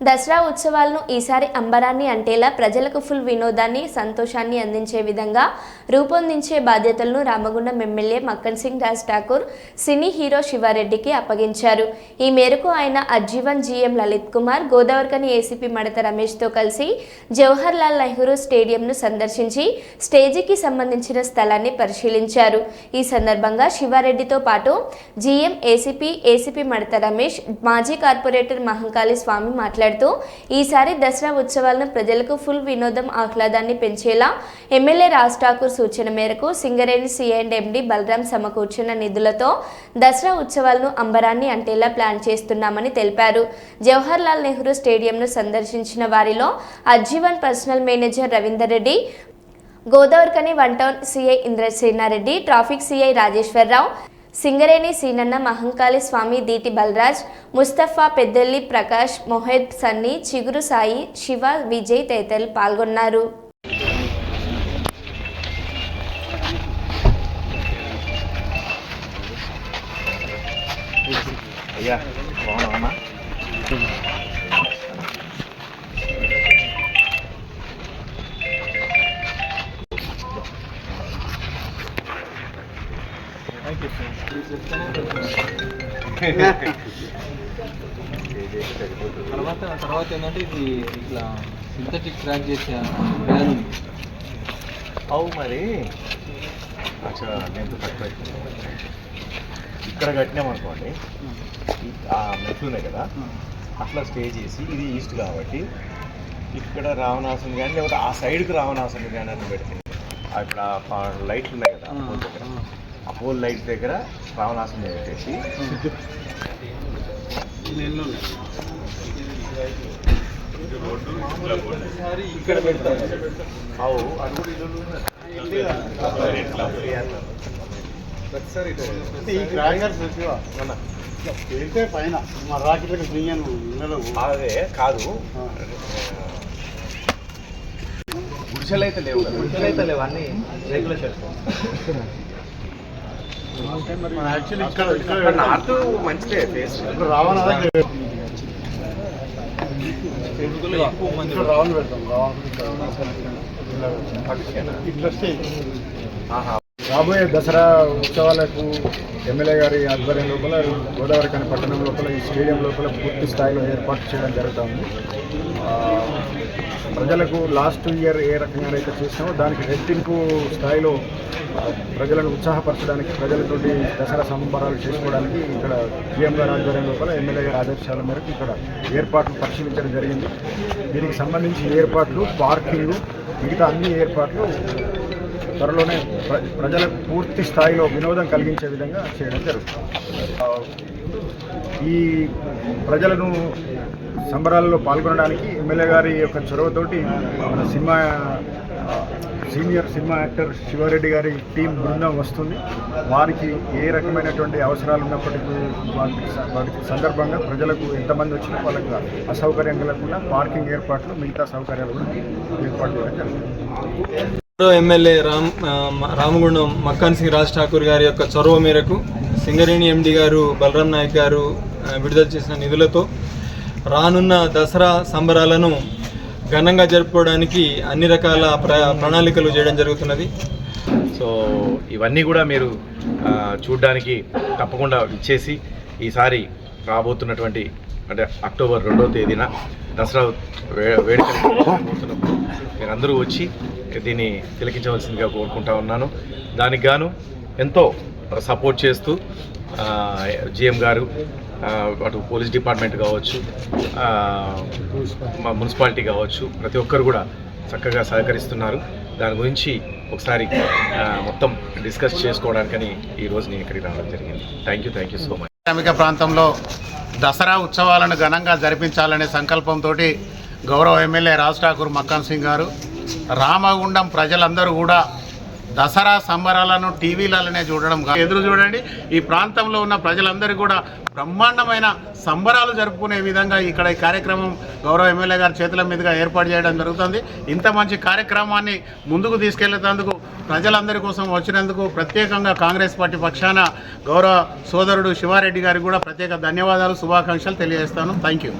దసరా ఉత్సవాలను ఈసారి అంబరాన్ని అంటేలా ప్రజలకు ఫుల్ వినోదాన్ని సంతోషాన్ని అందించే విధంగా రూపొందించే బాధ్యతలను Ramagundam MLA Makkan Singh Raj Thakur cine hero శివారెడ్డికి అప్పగించారు. ఈ మేరకు ఆయన అజ్జీవన్ జీఎం లలిత్ కుమార్ గోదావరికని ఏసీపీ మడత రమేష్తో కలిసి జవహర్ లాల్ నెహ్రూ స్టేడియంను సందర్శించి స్టేజీకి సంబంధించిన స్థలాన్ని పరిశీలించారు. ఈ సందర్భంగా శివారెడ్డితో పాటు జీఎం ఏసీపీ ఏసీపీ మడత రమేష్ మాజీ కార్పొరేటర్ మహంకాళి స్వామి మాట్లాడుతూ ఈసారి దసరా ఉత్సవాలను ప్రజలకు ఫుల్ వినోదం ఆహ్లాదాన్ని పెంచేలా ఎమ్మెల్యే రాజ్ ఠాకూర్ సూచన మేరకు సింగరేణి సిఎండ్ ఎండి బలరాం సమకూర్చిన నిధులతో దసరా ఉత్సవాలను అంబరాన్ని అంటేలా ప్లాన్ చేస్తున్నామని తెలిపారు. జవహర్ లాల్ నెహ్రూ స్టేడియంను సందర్శించిన వారిలో అజ్జీవన్ personal manager Ravinder Reddy Godavarikhani one town CI Indrasenareddy traffic CI Rajeshwararao Singareni Seenanna Mahankali Swamy Deeti Balraj Mustafa Peddelli Prakash మొహెద్ Sunny చిగురు సాయి శివ విజయ్ తదితరులు పాల్గొన్నారు Yeah. తర్వాత తర్వాత ఏంటంటే ఇది ఇట్లా సింథటిక్ ట్రాక్ చేసే అవు మరి. ఇక్కడ కట్టినామనుకోండి ఆ మెట్లు ఉన్నాయి కదా. అట్లా స్టే చేసి ఇది ఈస్ట్ కాబట్టి ఇక్కడ రావణాసుని కానీ లేకపోతే ఆ సైడ్కి రావణాసుని కానీ అని పెడితే పా- లైట్లు ఉన్నాయి కదా పోల్ దగ్గర ఆ పోల్ లైట్స్ దగ్గర రావణాసుని పెట్టేసి ఇక్కడ అవు అది కూడా. ఈ క్రాకర్స్ వచ్చేవా అన్న, వెళ్తే పైన మా రాకెట్లకు బియ్యను ఉండలేవు అదే కాదు. గుడిసెలు అయితే లేవు కదా. గుడిసెలు అయితే లేవు అన్ని ఇక్కడ ఇక్కడ నార్త్ మంచిదే ఫేస్ రావణ రావణ పెడతాం రావణ ఇట్లా రాబోయే దసరా ఉత్సవాలకు ఎమ్మెల్యే గారి ఆధ్వర్యం లోపల గోదావరి కానీ పట్టణం లోపల ఈ స్టేడియం లోపల పూర్తి స్థాయిలో ఏర్పాటు చేయడం జరుగుతుంది. ప్రజలకు లాస్ట్ ఇయర్ ఏ రకంగా అయితే చేసినామో దానికి రెట్టింపు స్థాయిలో ప్రజలను ఉత్సాహపరచడానికి ప్రజలతోటి దసరా సంబరాలు చేసుకోవడానికి ఇక్కడ జీఎం గారి ఆధ్వర్యం లోపల ఎమ్మెల్యే గారి ఆదేశాల మేరకు ఇక్కడ ఏర్పాట్లు పరిశీలించడం జరిగింది. దీనికి సంబంధించి ఏర్పాట్లు పార్కింగ్ మిగతా అన్ని ఏర్పాట్లు త్వరలోనే ప్ర ప్రజలకు పూర్తి స్థాయిలో వినోదం కలిగించే విధంగా చేయడం జరుగుతుంది. ఈ ప్రజలను సంబరాల్లో పాల్గొనడానికి ఎమ్మెల్యే గారి యొక్క చొరవతోటి మన cinema senior cinema actor Shivareddy గారి టీం బృందం వస్తుంది. వారికి ఏ రకమైనటువంటి అవసరాలు ఉన్నప్పటికీ వారికి వారికి సందర్భంగా ప్రజలకు ఎంతమంది వచ్చినా వాళ్ళకి అసౌకర్యం కలగకుండా పార్కింగ్ ఏర్పాట్లు మిగతా సౌకర్యాలు కూడా ఏర్పాటు చేయడం జరుగుతుంది. ఎమ్మెల్యే రామ్ రామగుండం మక్కాన్ సింగ్ రాజ్ ఠాకూర్ గారి యొక్క చొరవ మేరకు సింగరేణి ఎండి గారు బలరాం నాయక్ గారు విడుదల చేసిన నిధులతో రానున్న దసరా సంబరాలను ఘనంగా జరుపుకోవడానికి అన్ని రకాల ప్రణాళికలు చేయడం జరుగుతున్నది. సో ఇవన్నీ కూడా మీరు చూడడానికి తప్పకుండా ఇచ్చేసి ఈసారి రాబోతున్నటువంటి అంటే అక్టోబర్ రెండవ తేదీన దసరా వే వేడుకలు మీరందరూ వచ్చి దీన్ని తిలకించవలసిందిగా కోరుకుంటా ఉన్నాను. దానికి గాను ఎంతో సపోర్ట్ చేస్తూ జిఎం గారు అటు పోలీస్ డిపార్ట్మెంట్ కావచ్చు మా మున్సిపాలిటీ కావచ్చు ప్రతి ఒక్కరు కూడా చక్కగా సహకరిస్తున్నారు. దాని గురించి ఒకసారి మొత్తం డిస్కస్ చేసుకోవడానికని ఈరోజు నేను ఇక్కడికి రావడం జరిగింది. Thank you thank you so much. శ్రామిక ప్రాంతంలో దసరా ఉత్సవాలను ఘనంగా జరిపించాలనే సంకల్పంతో గౌరవ ఎమ్మెల్యే రాజ్ ఠాకూర్ మక్కాన్ సింగ్ గారు రామగుండం ప్రజలందరూ కూడా దసరా సంబరాలను టీవీలలోనే చూడడం కాదు. ఎదురు చూడండి. ఈ ప్రాంతంలో ఉన్న ప్రజలందరూ కూడా బ్రహ్మాండమైన సంబరాలు జరుపుకునే విధంగా ఇక్కడ ఈ కార్యక్రమం గౌరవ ఎమ్మెల్యే గారి చేతుల మీదుగా ఏర్పాటు చేయడం జరుగుతుంది. ఇంత మంచి కార్యక్రమాన్ని ముందుకు తీసుకెళ్ళేందుకు ప్రజలందరి కోసం వచ్చినందుకు ప్రత్యేకంగా కాంగ్రెస్ పార్టీ పక్షాన గౌరవ సోదరుడు శివారెడ్డి గారికి కూడా ప్రత్యేక ధన్యవాదాలు శుభాకాంక్షలు తెలియజేస్తాను. Thank you